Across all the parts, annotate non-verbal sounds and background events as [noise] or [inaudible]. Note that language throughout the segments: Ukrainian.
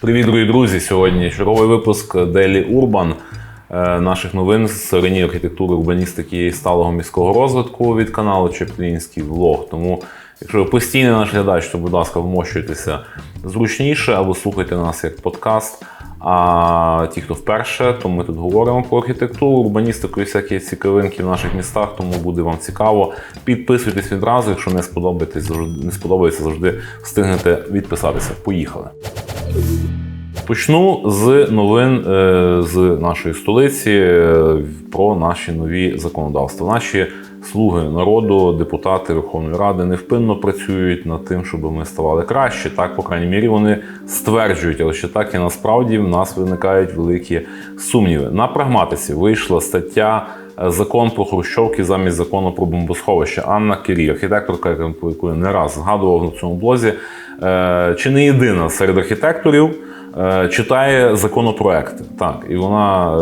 Привіт, дорогі друзі! Сьогодні черговий випуск Urban е, наших новин з сирені архітектури, урбаністики і сталого міського розвитку від каналу Чеплінський влог. Тому, якщо ви постійний наш глядач, то будь ласка, вмощуйтеся зручніше або слухайте нас як подкаст. А ті, хто вперше, то ми тут говоримо про архітектуру, урбаністику і всякі цікавинки в наших містах, тому буде вам цікаво. Підписуйтесь відразу, якщо не сподобається, завжди, не сподобається, завжди встигнете відписатися. Поїхали! Почну з новин е, з нашої столиці е, про наші нові законодавства. Наші слуги народу, депутати Верховної Ради невпинно працюють над тим, щоб ми ставали краще. Так, по крайній мірі, вони стверджують, але ще так і насправді в нас виникають великі сумніви. На прагматиці вийшла стаття. е, Закон про хрущовки замість закону про бомбосховище Анна Кірі, архітекторка, яку я не раз згадував на цьому блозі, чи не єдина серед архітекторів, читає законопроекти. Так, і вона е,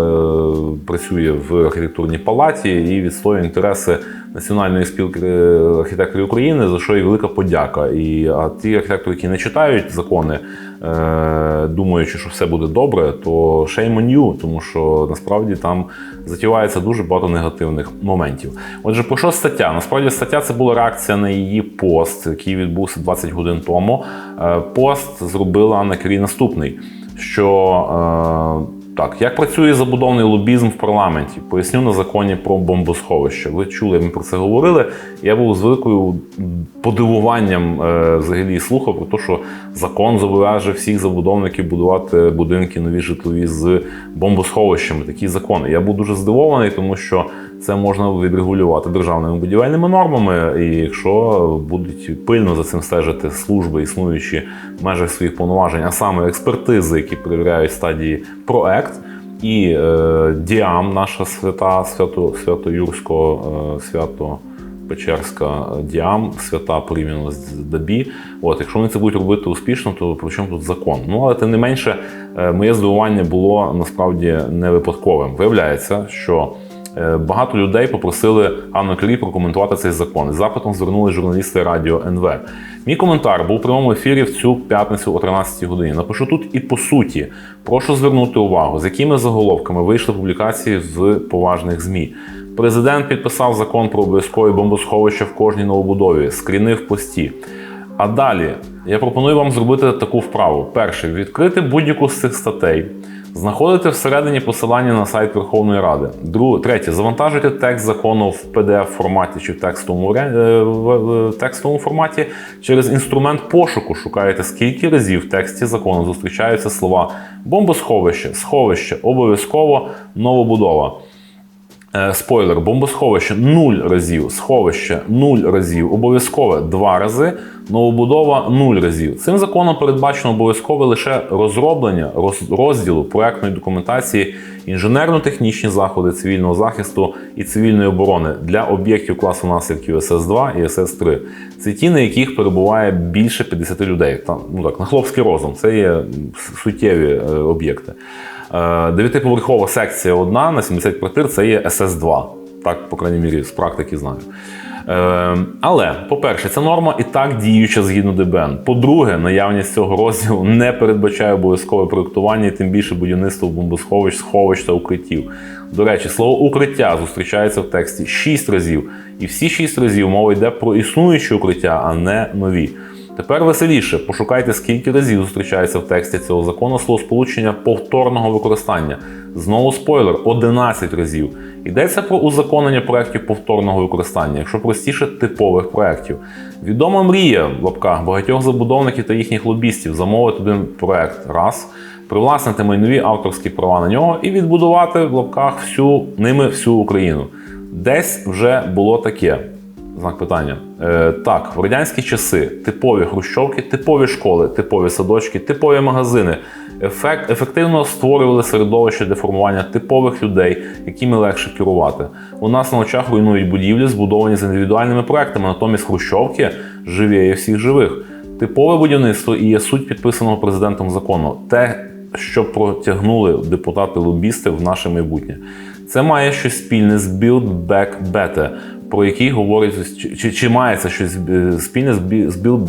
працює в архітектурній палаті і відстоює інтереси Національної спілки е, архітекторів України, за що їй велика подяка. І а ті архітектори, які не читають закони, е, думаючи, що все буде добре, то shame on you, тому що насправді там затівається дуже багато негативних моментів. Отже, про що стаття? Насправді стаття це була реакція на її пост, який відбувся 20 годин тому. Е, Пост зробила Анна Кірі наступний, що е, так, як працює забудовний лобізм в парламенті? Поясню на законі про бомбосховище. Ви чули, ми про це говорили. Я був з великою подивуванням е, взагалі слухав про те, що закон зобов'яже всіх забудовників будувати будинки нові житлові з бомбосховищами. Такі закони. Я був дуже здивований, тому що це можна відрегулювати державними будівельними нормами. І якщо будуть пильно за цим стежити служби, існуючі в межах своїх повноважень, а саме експертизи, які перевіряють стадії проект. І е, Діам, наша свята, свято, свято-юрсько, е, свято. Печерська діам, свята порівняно з Дабі. От, якщо вони це будуть робити успішно, то при чому тут закон? Ну але тим не менше, е, моє здивування було насправді не випадковим. Виявляється, що багато людей попросили Анну Клі прокоментувати цей закон. З запитом звернули журналісти радіо НВ. Мій коментар був у прямому ефірі в цю п'ятницю о 13 годині. Напишу тут і по суті. Прошу звернути увагу, з якими заголовками вийшли публікації в поважних ЗМІ. Президент підписав закон про обов'язкові бомбосховища в кожній новобудові, скріни в пості. А далі я пропоную вам зробити таку вправу: перше, відкрити будь-яку з цих статей, знаходити всередині посилання на сайт Верховної Ради. Друге, третє, завантажуйте текст закону в pdf форматі чи в текстовому, е, в- в текстовому форматі. Через інструмент пошуку шукаєте, скільки разів в тексті закону зустрічаються слова бомбосховище, сховище, обов'язково новобудова. Е, Спойлер, бомбосховище 0 разів, сховище 0 разів, обов'язкове 2 рази, новобудова 0 разів. Цим законом передбачено обов'язкове лише розроблення розділу проектної документації, інженерно-технічні заходи цивільного захисту і цивільної оборони для об'єктів класу наслідків СС-2 і СС-3. Це ті, на яких перебуває більше 50 людей. Там, ну так, на хлопський розум, це є суттєві е, об'єкти. Е, Дев'ятиповерхова секція одна на 70 квартир це є СС-2. Так, по крайній мірі, з практики знаю. Е, але, по-перше, ця норма і так діюча згідно ДБН. По-друге, наявність цього розділу не передбачає обов'язкове проєктування і тим більше будівництво бомбосховищ, сховищ та укриттів. До речі, слово укриття зустрічається в тексті 6 разів, і всі 6 разів мова йде про існуючі укриття, а не нові. Тепер веселіше, пошукайте, скільки разів зустрічається в тексті цього закону словосполучення повторного використання. Знову спойлер 11 разів. Йдеться про узаконення проєктів повторного використання, якщо простіше типових проєктів. Відома мрія в лапках багатьох забудовників та їхніх лобістів замовити один проєкт раз, привласнити майнові авторські права на нього і відбудувати в лапках всю ними всю Україну. Десь вже було таке. Знак питання. Е, так, в радянські часи типові хрущовки, типові школи, типові садочки, типові магазини ефект, ефективно створювали середовище для формування типових людей, якими легше керувати. У нас на очах руйнують будівлі, збудовані з індивідуальними проектами, натомість хрущовки живі всіх живих. Типове будівництво і є суть підписаного президентом закону. Те, що протягнули депутати-лобісти в наше майбутнє. Це має щось спільне з Build Back Better, про який говорить чи, чи, чи це щось е, спільне з Build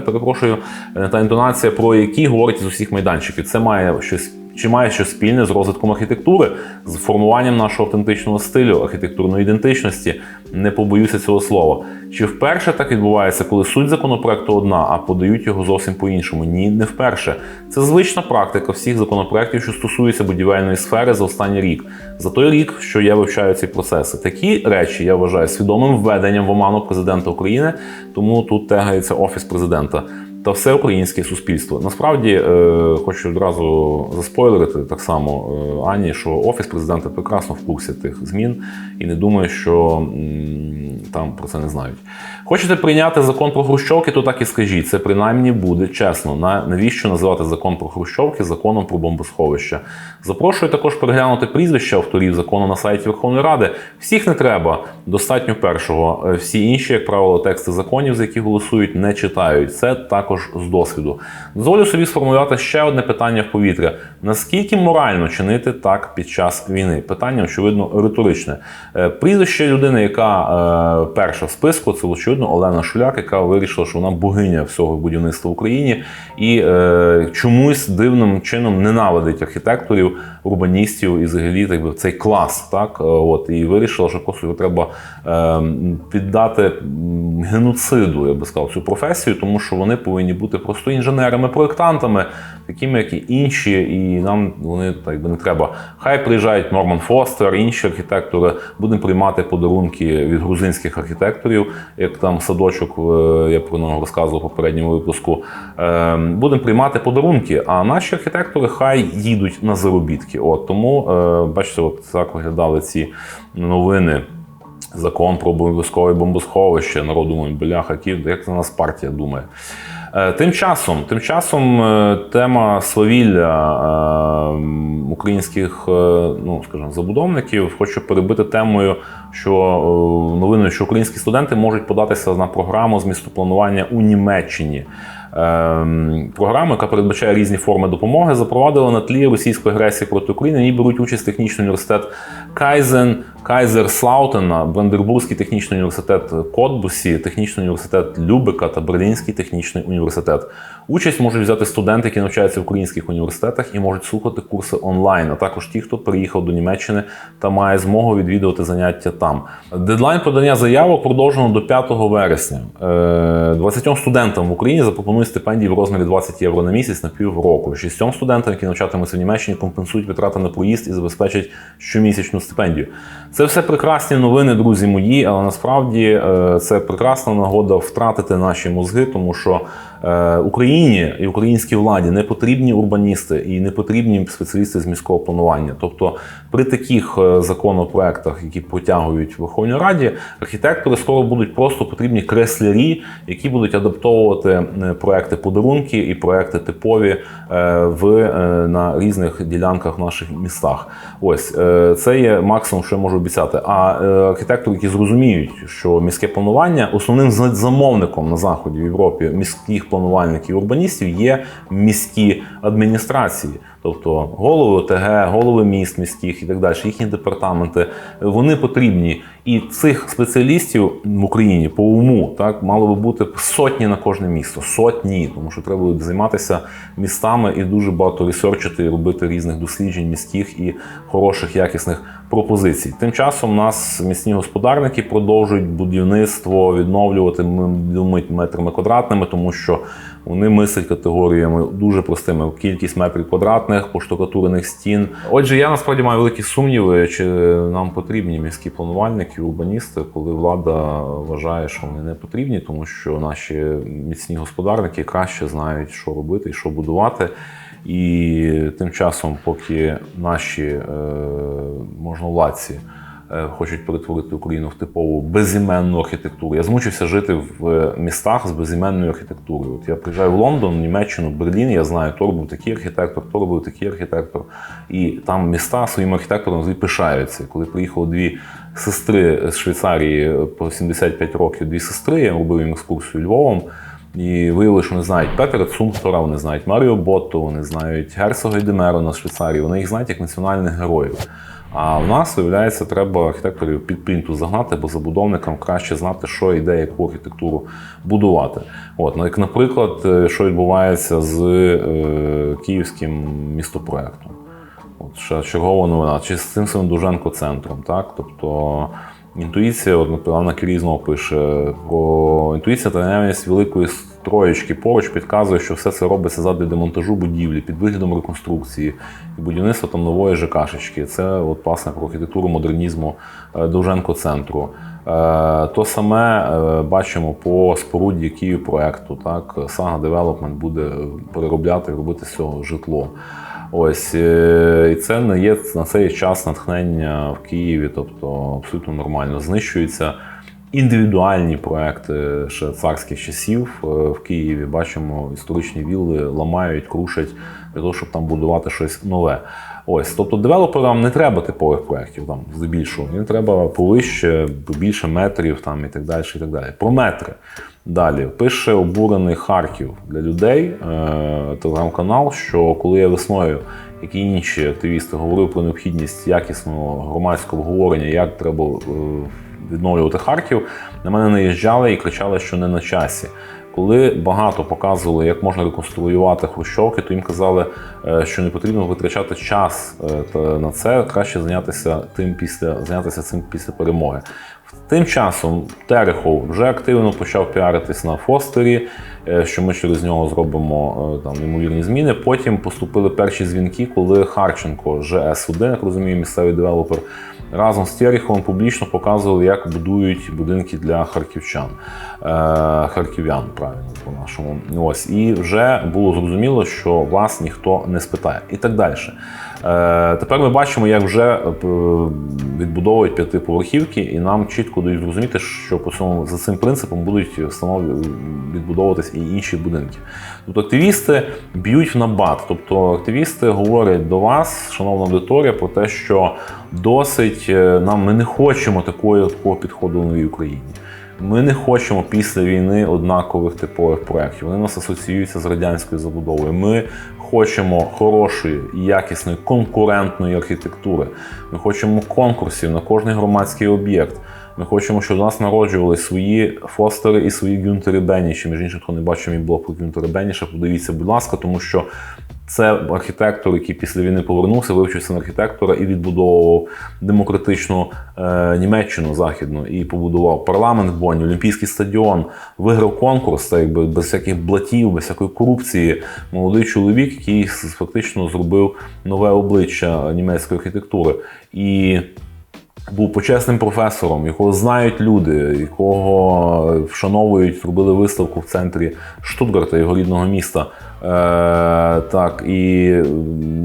перепрошую, е, та інтонація, про які говорить з усіх майданчиків. Це має щось. Чи має щось спільне з розвитком архітектури, з формуванням нашого автентичного стилю, архітектурної ідентичності? Не побоюся цього слова. Чи вперше так відбувається, коли суть законопроекту одна, а подають його зовсім по-іншому? Ні, не вперше. Це звична практика всіх законопроектів, що стосуються будівельної сфери за останній рік. За той рік, що я вивчаю ці процеси. Такі речі я вважаю свідомим введенням в оману президента України, тому тут тегається офіс президента. Та все українське суспільство. Насправді е, хочу одразу заспойлерити так само е, Ані, що офіс президента прекрасно в курсі тих змін і не думаю, що м, там про це не знають. Хочете прийняти закон про хрущовки, то так і скажіть. Це принаймні буде чесно. На навіщо називати закон про хрущовки законом про бомбосховища? Запрошую також переглянути прізвища авторів закону на сайті Верховної Ради. Всіх не треба, достатньо першого. Е, Всі інші, як правило, тексти законів, за які голосують, не читають. Це також з досвіду. Дозволю собі сформулювати ще одне питання в повітря: наскільки морально чинити так під час війни? Питання, очевидно, риторичне. Е, Прізвище людини, яка е, перша в списку, це очевидно Олена Шуляк, яка вирішила, що вона богиня всього будівництва в Україні і е, чомусь дивним чином ненавидить архітекторів, урбаністів і взагалі так би, цей клас. Так Е, от і вирішила, що просто треба е, піддати геноциду, я би сказав, цю професію, тому що вони повинні бути просто інженерами, проєктантами, такими, як і інші, і нам вони так би не треба. Хай приїжджають Норман Фостер, інші архітектори. Будемо приймати подарунки від грузинських архітекторів, як там садочок, е, я про нього розказував у попередньому випуску. Е, Будемо приймати подарунки, а наші архітектори хай їдуть на заробітки. От тому, е, бачите, от так виглядали ці новини. Закон про обов'язкове бомбосховище. Народ думає, бляха, як на нас партія думає. Е, Тим часом, тим часом е, тема свавілля е, українських ну, скажімо, забудовників хочу перебити темою, що новиною, що українські студенти можуть податися на програму з містопланування у Німеччині. Ем, Програму, яка передбачає різні форми допомоги, запровадила на тлі російської агресії проти України. В ній беруть участь технічний університет Кайзен, Кайзер Слаутена, Брандербурзький технічний університет Котбусі, технічний університет Любека та Берлінський технічний університет. Участь можуть взяти студенти, які навчаються в українських університетах і можуть слухати курси онлайн, а також ті, хто приїхав до Німеччини та має змогу відвідувати заняття там. Дедлайн подання заявок продовжено до 5 вересня. Е, 20 студентам в Україні запропонують стипендії в розмірі 20 євро на місяць на півроку. Шістьом студентам, які навчатимуться в Німеччині, компенсують витрати на проїзд і забезпечать щомісячну стипендію. Це все прекрасні новини, друзі мої, але насправді е, це прекрасна нагода втратити наші мозги, тому що е, Україні і українській владі не потрібні урбаністи і не потрібні спеціалісти з міського планування. Тобто, при таких е, законопроектах, які потягують в Верховній Раді, архітектори скоро будуть просто потрібні креслярі, які будуть адаптовувати е, проекти подарунки і проекти типові е, в е, на різних ділянках в наших містах. Ось е, це є максимум, що я можу обіцяти. А е, архітектори, які зрозуміють, що міське планування основним замовником на заході в Європі міських планувальників і урбаністів є міські адміністрації. Тобто голови ОТГ, голови міст міських і так далі, їхні департаменти, вони потрібні. І цих спеціалістів в Україні по уму так мало би бути сотні на кожне місто. Сотні, тому що треба буде займатися містами і дуже багато ресерчити, робити різних досліджень міських і хороших якісних пропозицій. Тим часом нас міцні господарники продовжують будівництво відновлювати ми метрами квадратними, тому що вони мислять категоріями дуже простими: кількість метрів квадратних, поштукатурених стін. Отже, я насправді маю великі сумніви, чи нам потрібні міські планувальники, урбаністи, коли влада вважає, що вони не потрібні, тому що наші міцні господарники краще знають, що робити і що будувати. І тим часом, поки наші е, можновладці хочуть перетворити Україну в типову безіменну архітектуру. Я змучився жити в містах з безіменною архітектурою. От я приїжджаю в Лондон, Німеччину, Берлін. Я знаю, то робив такий архітектор, то робив такий архітектор. І там міста своїм архітектором взагалі пишаються. Коли приїхали дві сестри з Швейцарії по 75 років, дві сестри, я робив їм екскурсію Львовом. І виявили, що вони знають Петера Цумптора, вони знають Маріо Ботто, вони знають Герцога і Демерона з Швейцарії, вони їх знають як національних героїв. А в нас, виявляється, треба архітекторів під плінтус загнати, бо забудовникам краще знати, що і де яку архітектуру будувати. От, ну, як, наприклад, е, що відбувається з е, київським містопроектом. От ще чергова новина, чи з цим самим Дуженко центром, так? Тобто інтуїція, от наприклад, Анна пише про інтуїція та наявність великої троєчки поруч підказує, що все це робиться задля демонтажу будівлі під виглядом реконструкції і будівництва там нової ЖКшечки. Це от власне про архітектуру модернізму е, Довженко центру. Е, То саме е, бачимо по споруді Київ проекту. Так, Сага Девелопмент буде переробляти робити з цього житло. Ось і це не є на цей час натхнення в Києві, тобто абсолютно нормально. Знищуються індивідуальні проекти ще царських часів е, в Києві. Бачимо, історичні вілли ламають, крушать для того, щоб там будувати щось нове. Ось, тобто девелоперам не треба типових проєктів там здебільшого. Їм треба повище, більше метрів там і так далі. І так далі. Про метри. Далі пише обурений Харків для людей е, телеграм-канал, що коли я весною, як і інші активісти, говорив про необхідність якісного громадського обговорення, як треба е, відновлювати Харків, на мене наїжджали і кричали, що не на часі. Коли багато показували, як можна реконструювати хрущовки, то їм казали, е, що не потрібно витрачати час е, на це, краще зайнятися тим після зайнятися цим після перемоги. Тим часом Терехов вже активно почав піаритись на Фостері, е, що ми через нього зробимо там неймовірні зміни. Потім поступили перші дзвінки, коли Харченко ЖС1, як розумію, місцевий девелопер, разом з Тереховим публічно показували, як будують будинки для харківчан, е, харків'ян, правильно по-нашому. Ось і вже було зрозуміло, що вас ніхто не спитає, і так далі. Е, Тепер ми бачимо, як вже е, відбудовують п'ятиповерхівки, і нам чітко дають зрозуміти, що по цьому за цим принципом будуть відбудовуватись і інші будинки. Тобто активісти б'ють в набат. Тобто активісти говорять до вас, шановна аудиторія, про те, що досить е, нам ми не хочемо такої такого підходу в новій Україні. Ми не хочемо після війни однакових типових проєктів. Вони нас асоціюються з радянською забудовою. Ми хочемо хорошої, якісної, конкурентної архітектури. Ми хочемо конкурсів на кожний громадський об'єкт. Ми хочемо, щоб до нас народжували свої фостери і свої Гюнтери Бенніші. Між іншим, хто не бачив мій блог про Гюнтера Бенніша, подивіться, будь ласка, тому що це архітектор, який після війни повернувся, вивчився на архітектора і відбудовував демократичну е, Німеччину західну і побудував парламент в Бонні, Олімпійський стадіон, виграв конкурс, це якби без всяких блатів, без всякої корупції. Молодий чоловік, який фактично зробив нове обличчя німецької архітектури. І був почесним професором, якого знають люди, якого вшановують, зробили виставку в центрі Штутгарта, його рідного міста. Е, так, і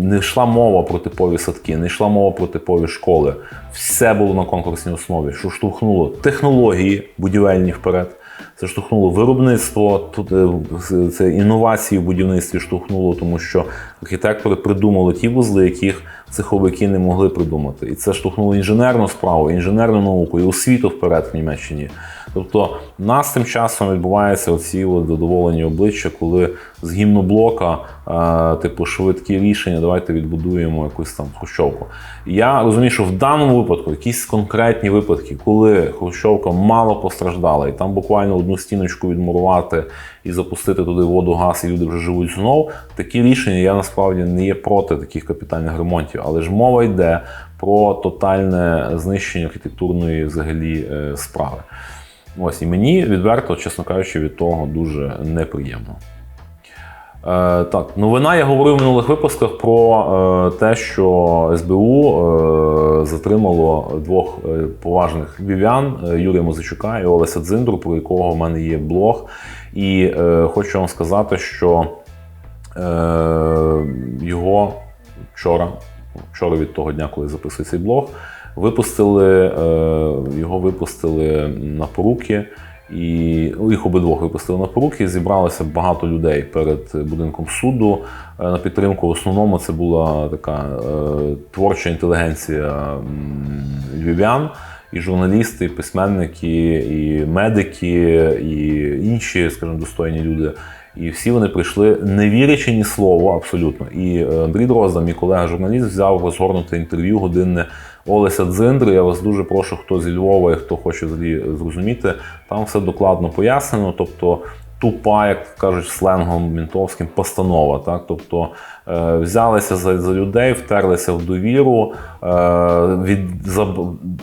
не йшла мова про типові садки, не йшла мова про типові школи. Все було на конкурсній основі, що штовхнуло технології будівельні вперед. Це штовхнуло виробництво, тут е, це інновації в будівництві штовхнуло, тому що архітектори придумали ті вузли, яких цеховики не могли придумати. І це штовхнуло інженерну справу, інженерну науку і освіту вперед в Німеччині. Тобто, в нас тим часом відбуваються оці задоволені обличчя, коли з гімноблока, е, типу, швидкі рішення, давайте відбудуємо якусь там хрущовку. Я розумію, що в даному випадку якісь конкретні випадки, коли хрущовка мало постраждала, і там буквально одну стіночку відмурувати і запустити туди воду, газ, і люди вже живуть знов. Такі рішення я насправді не є проти таких капітальних ремонтів, але ж мова йде про тотальне знищення архітектурної взагалі е, справи. Ось і мені відверто, чесно кажучи, від того дуже неприємно. Е, так, новина я говорив в минулих випусках про е, те, що СБУ е, затримало двох е, поважних львів'ян е, Юрія Мозичука і Олеся Дзиндру, про якого в мене є блог. І е, хочу вам сказати, що е, його вчора, вчора від того дня, коли записую цей блог, випустили, е, його випустили на поруки. І ну, їх обидвох випустили на поруки. Зібралося багато людей перед будинком суду е, на підтримку. В основному це була така е, творча інтелігенція львів'ян, і журналісти, і письменники, і медики, і інші, скажімо, достойні люди. І всі вони прийшли, не вірячи ні слово. абсолютно. І е, Андрій Дрозда, мій колега журналіст, взяв розгорнуте інтерв'ю годинне Олеся Дзиндри. Я вас дуже прошу, хто зі Львова і хто хоче зрозуміти. Там все докладно пояснено. Тобто тупа, як кажуть сленгом мінтовським, постанова. Так? Тобто е, взялися за, за людей, втерлися в довіру, е, від, за,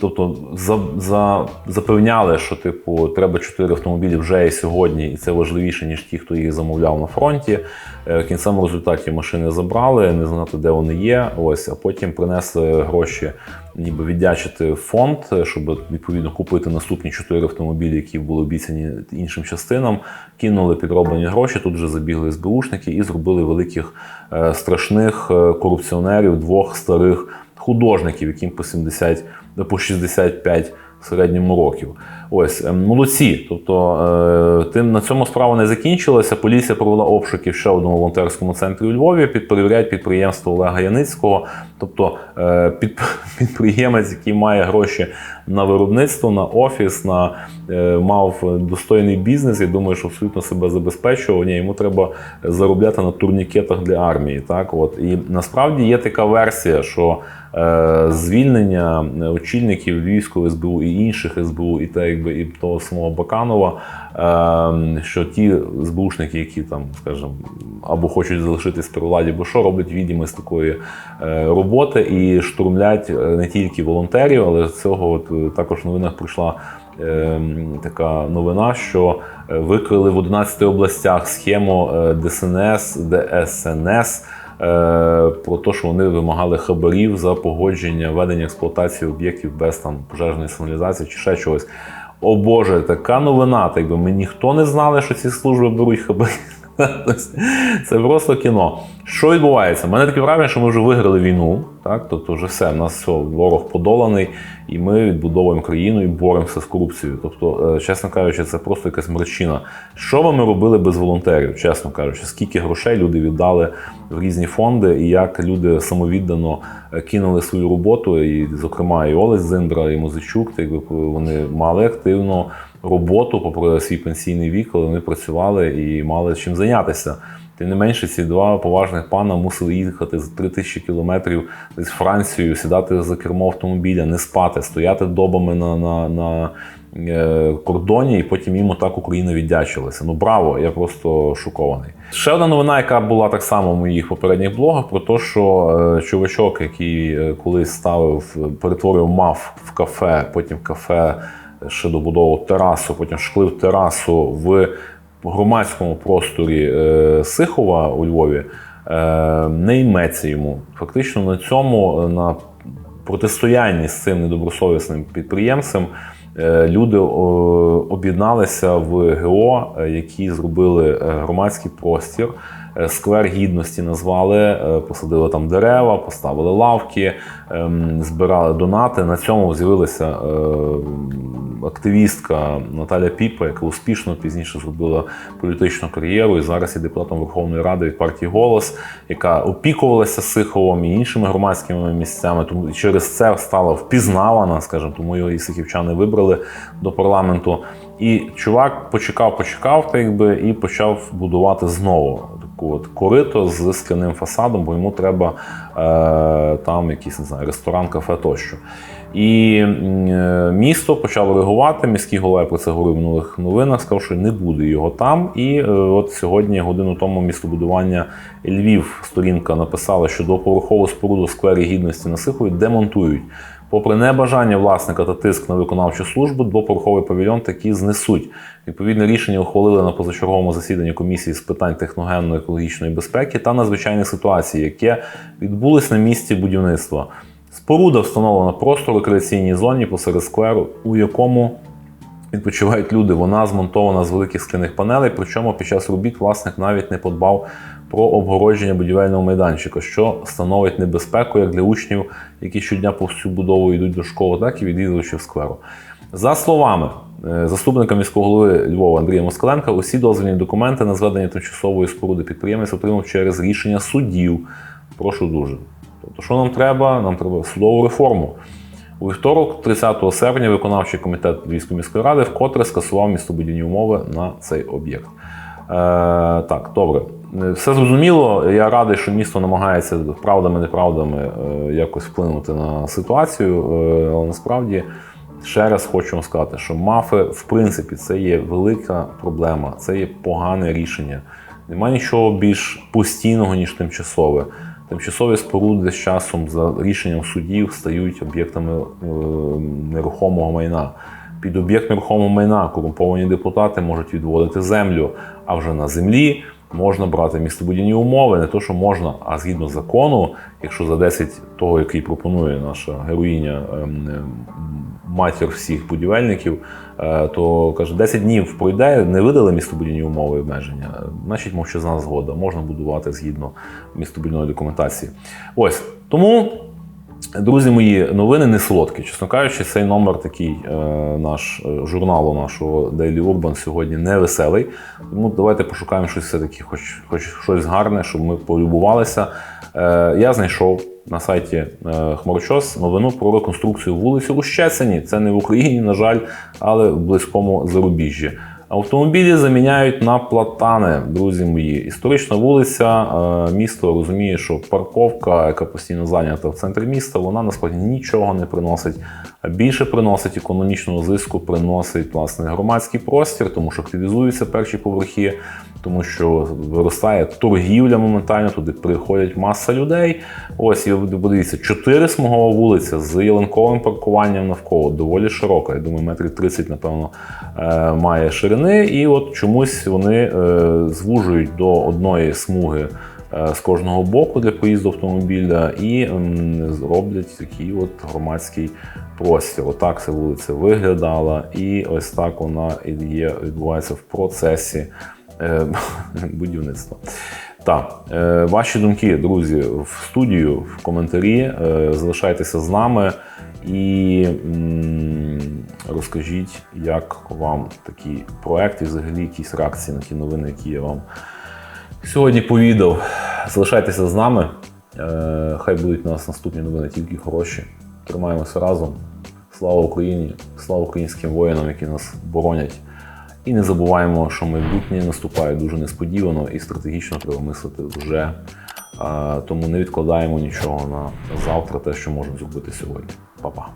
тобто, за, за, запевняли, що типу, треба чотири автомобілі вже і сьогодні, і це важливіше, ніж ті, хто їх замовляв на фронті. Е, в кінцевому результаті машини забрали, не знати, де вони є. Ось, а потім принесли гроші, ніби віддячити фонд, щоб відповідно купити наступні чотири автомобілі, які були обіцяні іншим частинам. Кинули підроблені гроші. Тут вже забігли СБУшники і зробили великих е, страшних е, корупціонерів, двох старих художників, яким по 70, по 65 в середньому років. Ось ем, молодці. Тобто е, тим на цьому справа не закінчилася. Поліція провела обшуки в ще одному волонтерському центрі у Львові. Підперевіряють підприємство Олега Яницького. Тобто е, [laughs] підприємець, який має гроші на виробництво, на офіс, на е, мав достойний бізнес. Я думаю, що абсолютно себе забезпечував. Ні, йому треба заробляти на турнікетах для армії. Так, от і насправді є така версія, що звільнення очільників Львівського СБУ і інших СБУ, і те, якби і того самого Баканова, е, що ті СБУшники, які там, скажімо, або хочуть залишитись при владі, бо що роблять відомість такої е, роботи і штурмлять е, не тільки волонтерів, але з цього от е, також в новинах прийшла. е, Така новина, що викрили в 11 областях схему ДСНС, ДСНС про те, що вони вимагали хабарів за погодження ведення експлуатації об'єктів без там пожежної сигналізації чи ще чогось. О Боже, така новина. Так би ми ніхто не знали, що ці служби беруть хабарі. Це просто кіно. Що відбувається? У мене таке враження, що ми вже виграли війну. Так? Тобто, вже все, в нас все, ворог подоланий, і ми відбудовуємо країну і боремося з корупцією. Тобто, е, чесно кажучи, це просто якась мерчина. Що би ми робили без волонтерів, чесно кажучи, скільки грошей люди віддали в різні фонди, і як люди самовіддано е, кинули свою роботу, і, зокрема, і Олесь Зиндра, і Музичук, так якби вони мали активно роботу, попри свій пенсійний вік, коли вони працювали і мали чим зайнятися. Тим не менше, ці два поважних пана мусили їхати за 3 тисячі кілометрів з Францією, сідати за кермо автомобіля, не спати, стояти добами на, на, на е, кордоні, і потім їм отак Україна віддячилася. Ну браво! Я просто шокований. Ще одна новина, яка була так само в моїх попередніх блогах, про те, що е, чувачок, який е, колись ставив, перетворив мав в кафе, потім кафе ще добудовував терасу, потім шклив терасу в громадському просторі е, Сихова у Львові, е, не йметься йому. Фактично на цьому, на протистоянні з цим недобросовісним підприємцем, е, люди об'єдналися в ГО, е, які зробили е, громадський простір. Е, Сквер гідності назвали, е, посадили там дерева, поставили лавки, ем, збирали донати. На цьому з'явилася е, активістка Наталя Піпа, яка успішно пізніше зробила політичну кар'єру і зараз є депутатом Верховної Ради від партії Голос, яка опікувалася Сиховом і іншими громадськими місцями. Тому через це стала впізнавана, скажімо, тому його і сихівчани вибрали до парламенту. І чувак почекав, почекав, так якби, і почав будувати знову от корито з скляним фасадом, бо йому треба е, там якийсь не знаю, ресторан, кафе тощо. І е, місто почало реагувати. Міський голова про це говорив в минулих новинах. Сказав, що не буде його там. І е, от сьогодні, годину тому, містобудування Львів сторінка написала, що двоповерхову споруду сквері гідності на демонтують. Попри небажання власника та тиск на виконавчу службу, двоповерховий павільйон таки знесуть. Відповідне рішення ухвалили на позачерговому засіданні комісії з питань техногенно-екологічної безпеки та надзвичайних ситуацій, яке відбулось на місці будівництва. Споруда встановлена просто в рекреаційній зоні посеред скверу, у якому відпочивають люди. Вона змонтована з великих скляних панелей. Причому під час робіт власник навіть не подбав про обгородження будівельного майданчика, що становить небезпеку як для учнів, які щодня по всю будову йдуть до школи, так і відвідувачів скверу. За словами е, заступника міського голови Львова Андрія Москаленка, усі дозвільні документи на зведення тимчасової споруди підприємець отримав через рішення суддів. Прошу дуже. Тобто, що нам треба? Нам треба судову реформу. У вівторок, 30 серпня, виконавчий комітет Львівської міської ради вкотре скасував містобудівні умови на цей об'єкт. так, добре. Е, Все зрозуміло. Я радий, що місто намагається правдами, неправдами е, якось вплинути на ситуацію. Е, але насправді ще раз хочу вам сказати, що мафи, в принципі, це є велика проблема, це є погане рішення. Немає нічого більш постійного, ніж тимчасове. Тимчасові споруди з часом за рішенням судів стають об'єктами нерухомого майна. Під об'єкт нерухомого майна корумповані депутати можуть відводити землю, а вже на землі можна брати містобудівні умови, не то, що можна, а згідно закону, якщо за 10 того, який пропонує наша героїня, ем, ем, матір всіх будівельників, е, то каже, 10 днів пройде, не видали містобудівні умови і обмеження, значить мовчазна згода, можна будувати згідно містобудівної документації. Ось тому. Друзі мої, новини не солодкі. Чесно кажучи, цей номер такий е, наш е, журналу нашого Daily Urban сьогодні не веселий. Тому давайте пошукаємо щось все-таки, хоч, хоч щось гарне, щоб ми полюбувалися. Е, я знайшов на сайті е, Хмарочос новину про реконструкцію вулиці у Щецині. Це не в Україні, на жаль, але в близькому зарубіжжі. Автомобілі заміняють на платани, друзі мої. Історична вулиця, е, місто розуміє, що парковка, яка постійно зайнята в центрі міста, вона насправді нічого не приносить. Більше приносить економічного зиску, приносить власне громадський простір, тому що активізуються перші поверхи, тому що виростає торгівля моментально, туди приходять маса людей. Ось і подивіться, чотири смугова вулиця з ялинковим паркуванням навколо, доволі широка. Я думаю, метрів 30, напевно, е, має ширини. І от чомусь вони е, звужують до одної смуги. е, З кожного боку для поїзду автомобіля і роблять такий от громадський простір. Отак ця вулиця виглядала, і ось так вона є, відбувається в процесі е, [laughs] будівництва. Так, е, ваші думки, друзі, в студію, в коментарі. Е, залишайтеся з нами і розкажіть, як вам такий проект і взагалі якісь реакції на ті новини, які я вам сьогодні повідав. Залишайтеся з нами. Е, Хай будуть у нас наступні новини тільки хороші. Тримаємося разом. Слава Україні! Слава українським воїнам, які нас боронять. І не забуваємо, що майбутнє наступає дуже несподівано і стратегічно треба мислити вже. Тому не відкладаємо нічого на завтра, те, що можемо зробити сьогодні. Па-па.